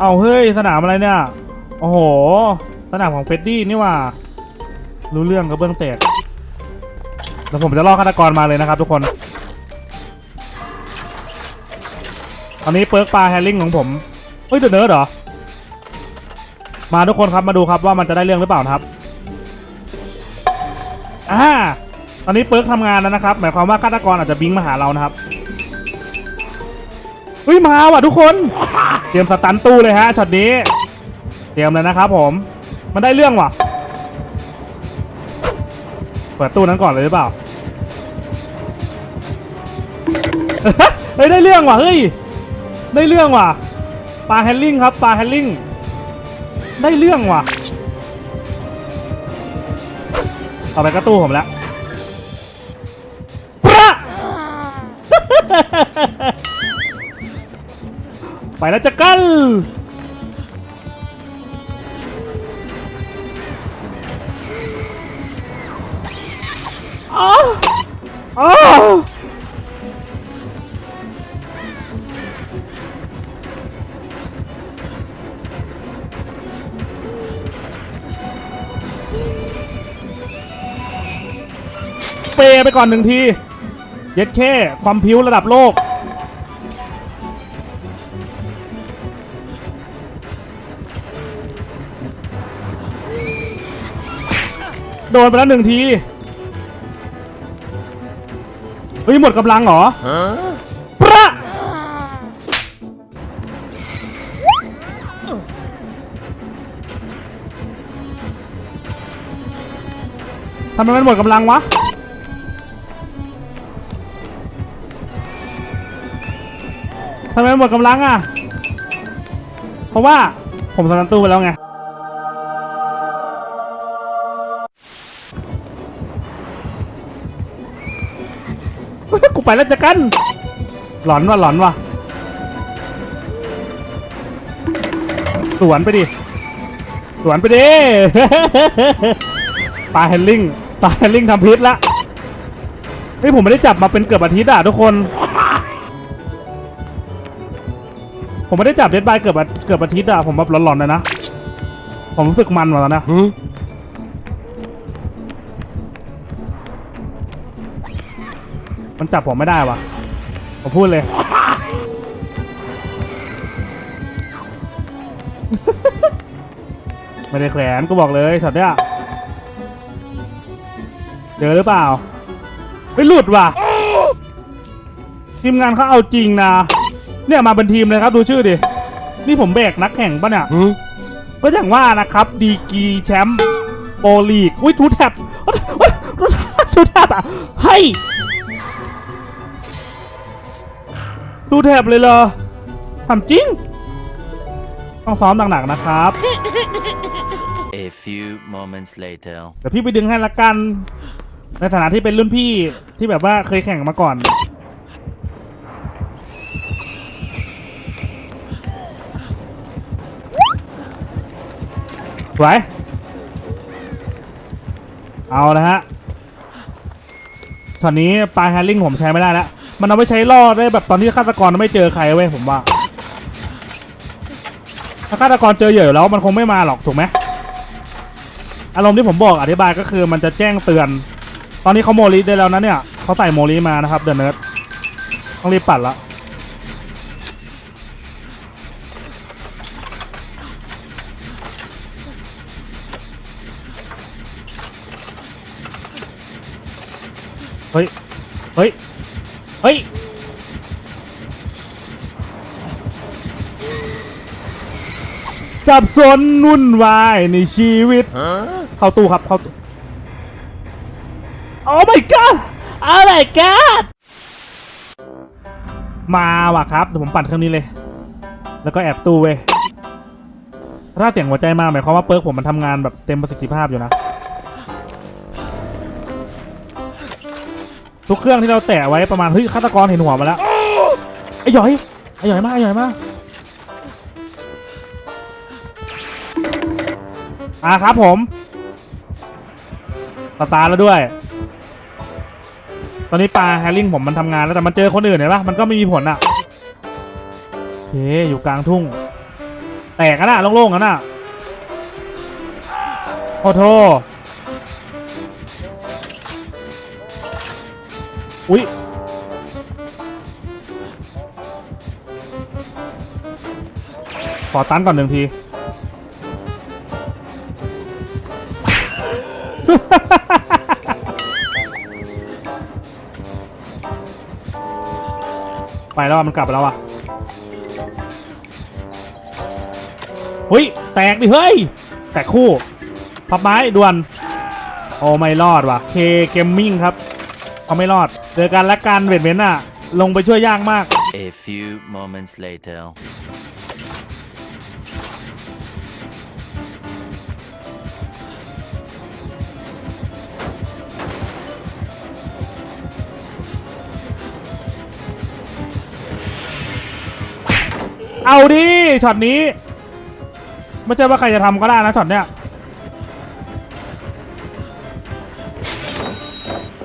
เอาเฮ้ยสนามอะไรเนี่ย โอ้โห สนามของเฟดดี้นี่ว่า รู้เรื่องกระเบื้องแตกแล้วผมจะล่อฆาตกรมาเลยนะครับทุกคน ตอนนี้เปิร์กปลาแฮร์ริงของผมเฮ้ยเดอะเนิร์ดเหรอ มาทุกคนครับมาดูครับว่ามันจะได้เรื่องหรือเปล่านะครับอ่าตอนนี้เปิร์กทำงานแล้วนะครับ หมายความว่าฆาตกรอาจจะบิงมาหาเรานะครับ เฮ้ยมาว่ะทุกคน เตรียมสตันตู้เลยฮะช็อตนี้ เตรียมเลยนะครับผม มันได้เรื่องว่ะ เปิดตู้นั้นก่อนเลยหรือเปล่า เฮ้ยได้เรื่องว่ะเฮ้ย ได้เรื่องว่ะ ปลาแฮนลิงครับปลาแฮนลิง ได้เรื่องว่ะ ต่อไปก็ตู้ผมแล้ว ไปแล้วจะกันอ้าวอ้าวเปไปก่อนหนึ่งที เย็ดแค่ความพิ้วระดับโลก โดนไปแล้วหนึ่งที เฮ้ย หมดกำลังเหรอปะทำไมมันหมดกำลังวะทำไมมันหมดกำลังอะ เพราะว่าผมสตันตู้ไปแล้วไง กูไปแล้วจะกัน หลอนวะหลอนวะสวนไปดิสวนไปดิปลาแฮนลิงปลาแฮนลิงทำพิษละเฮ้ยผมไม่ได้จับมาเป็นเกือบอาทิตย์อะทุกคน ผมไม่ได้จับเดดบายเกือบเกือบอาทิตย์อะผมแบบหลอนๆเลยนะ ผมรู้สึกมันมาแล้วนะ มันจับผมไม่ได้วะผมพูดเลย ไม่ได้แขวนกูบอกเลยช็อตเนี้ยเจอหรือเปล่าไม่หลุดว่ะทีมงานเขาเอาจริงนะเนี่ยมาเป็นทีมเลยครับดูชื่อดิ นี่ผมแบกนักแข่งปะเนี่ยก็อย่างว่านะครับ ดีกีแชมป์โปรลีกอุ้ยทูแท็บทูแท็บอะเฮ้ ดูแถบเลยเหรอทำจริง ต้องซ้อมหนักๆนะครับ A few moments later. เดี๋ยวพี่ไปดึงให้ละกัน ในฐานะที่เป็นรุ่นพี่ที่แบบว่าเคยแข่งมาก่อนไหวเอาละฮะตอนนี้ปลายแฮนลิงผมใช้ไม่ได้แล้ว มันเอาไว้ใช้ล่อได้แบบตอนที่ฆาตกรไม่เจอใครเว้ยผมว่า ถ้าฆาตกรเจอเหยื่อแล้วมันคงไม่มาหรอกถูกไหมอารมณ์ที่ผมบอกอธิบายก็คือมันจะแจ้งเตือน ตอนนี้เขาโมลิได้แล้วนะเนี่ยเขาใส่โมลิมานะครับเดอะเนิร์ดต้องรีบปัดละเฮ้ย เฮ้ย เฮ้ย สับสนนุ่นวายในชีวิต เข้าตู้ครับ เข้าตู้ โอ้ my god โอ้ my god มาว่ะครับ เดี๋ยวผมปั่นเครื่องนี้เลย แล้วก็แอบตู้เว้ย ถ้าเสียงหัวใจมาหมายความว่าเปิร์กผมมันทำงานแบบเต็มประสิทธิภาพอยู่นะ ทุกเครื่องที่เราแตะไว้ประมาณเฮ้ยฆาตกรเห็นหัวมาแล้วไอ้หยอยไอ้หยอยมากไอ้หยอยมากอ่าครับผมสตาร์แล้วด้วย ตอนนี้ปลาแฮร์ริงผมมันทำงานแล้วแต่มันเจอคนอื่นเห็นปะมันก็ไม่มีผลอะโอเคอยู่กลางทุ่ง แตกกันน่ะโล่งๆกันน่ะโอ้โทษ อุ๊ยขอตันก่อนหนึ่งที ไปแล้วอะมันกลับไปแล้วอะเฮ้ย แตกดิเฮ้ย แตกคู่ พับไม้ด่วน โอ้ไม่รอดว่ะ เคเกมมิ่งครับ เขาไม่รอด เจอกันและกันเวทเมนต์อะ ลงไปช่วยยากมาก A few moments later. เอาดิช็อตนี้ ไม่ใช่ว่าใครจะทำก็ได้นะช็อตเนี้ย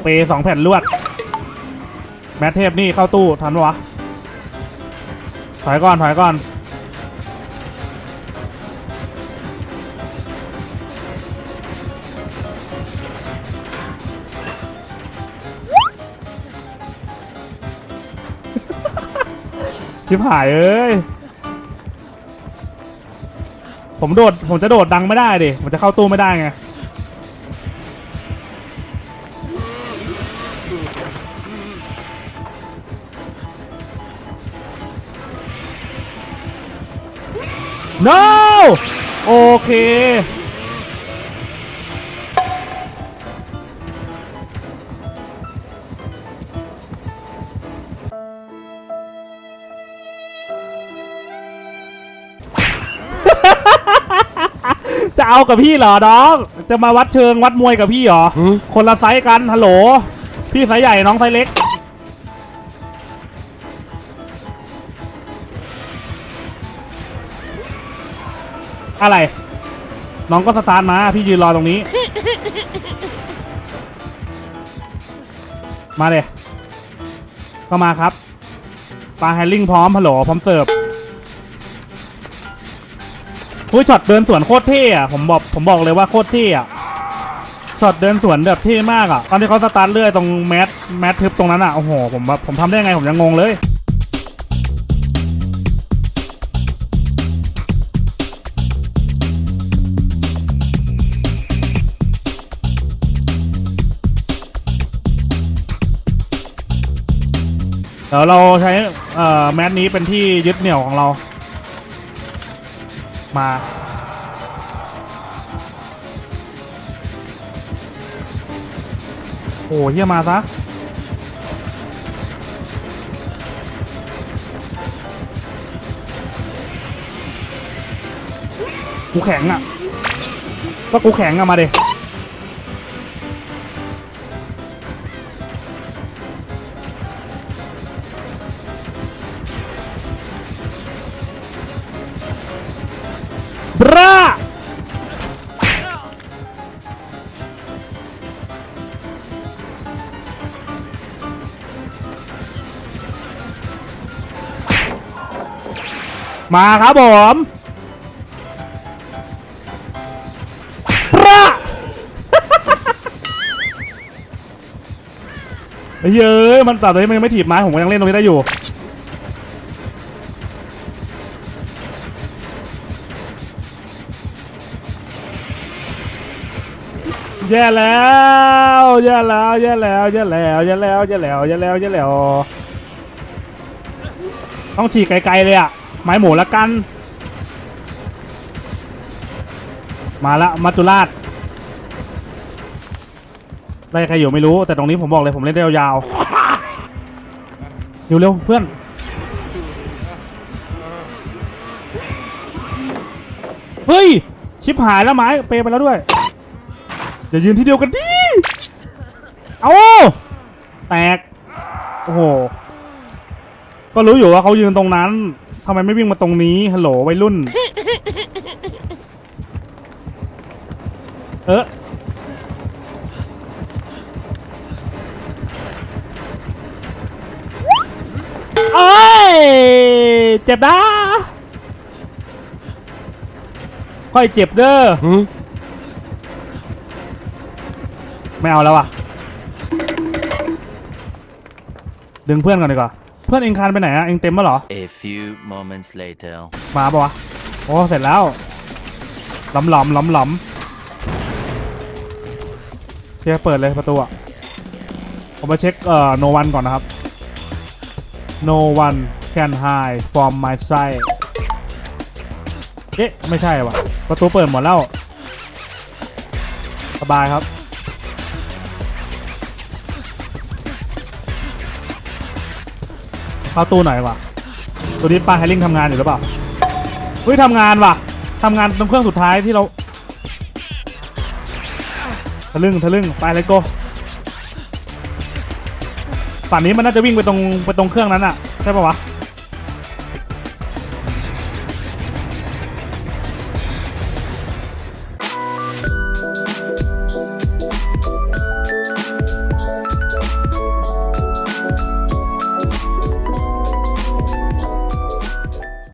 เปย์สองแผ่นลวด แมทเทพนี่เข้าตู้ทันปะวะ ถอยก่อนถอยก่อนชิบหายเอ้ย ผมโดด ผมจะโดดดังไม่ได้ดิ ผมจะเข้าตู้ไม่ได้ไง no โอเค จะเอากับพี่เหรอน้อง จะมาวัดเชิงวัดมวยกับพี่เหรอ คนละไซส์กันฮัลโหล พี่ไซส์ใหญ่น้องไซส์เล็ก อะไร น้องก็สตาร์ทมา พี่ยืนรอตรงนี้ มาเลยก็มาครับ ปลาแฮนลิงพร้อมฮัลโหลพร้อมเสิร์ฟอุ้ยช็อตเดินสวนโคตรเท่อะผมบอกผมบอกเลยว่าโคตรเท่อะช็อตเดินสวนแบบเท่มากอะตอนที่เขาสตาร์ทเลื่อยตรงแมทแมททึบตรงนั้นอะโอ้โหผมแบบผมทำได้ไงผมยังงงเลย ดี๋ยวเราใช้เอ่อแมสนี้เป็นที่ยึดเหนี่ยวของเรา มาโอ้เฮียมาซะกูแข็งอะก็กูแข็งอะมาเด รามาครับผมบราเฮ้ยเอ้ยมันตัดเลยมันยังไม่ถีบไม้ผมก็ยังเล่นตรงนี้ได้อยู่ แย่แล้วแย่แล้วแย่แล้วแย่แล้วแย่แล้วแย่แล้วแย่แล้วแย่แล้ว ต้องฉีกไกลๆเลยอะ ไม้หมูละกัน มาละมัจจุราชไล่ใครอยู่ไม่รู้ แต่ตรงนี้ผมบอกเลยผมเล่นได้ยาวๆเร็วๆเพื่อนเฮ้ย ชิบหายแล้วไม้เปไปแล้วด้วย อย่ายืนที่เดียวกันดิเอาแตก โอ้โห ก็รู้อยู่ว่าเขายืนตรงนั้นทำไมไม่วิ่งมาตรงนี้ ฮัลโหลวัยรุ่น เออเอ้ย เจ็บนะค่อยเจ็บเด้อ ไม่เอาแล้วอะ ดึงเพื่อนก่อนดีกว่า เพื่อนเองคานไปไหนอะเองเต็มปะเหรอ A few moments later. มาปะวะ โอ้ เสร็จแล้วหลำหลำหลำหลำเชียร์เปิดเลยประตูอะผมมาเช็คเอ่อ no one ก่อนนะครับ no one can hide from my sight เอ๊ะ ไม่ใช่ว่ะ ประตูเปิดหมดแล้ว สบายครับ เข้าตู้หน่อยว่ะ ตัวนี้ปลาไฮลิงทำงานอยู่หรือเปล่าเฮ้ยทำงานว่ะทำงานตรงเครื่องสุดท้ายที่เราทะลึ่งทะลึ่งไปเลยโกป่านนี้มันน่าจะวิ่งไปตรงไปตรงเครื่องนั้นอะใช่ปะวะ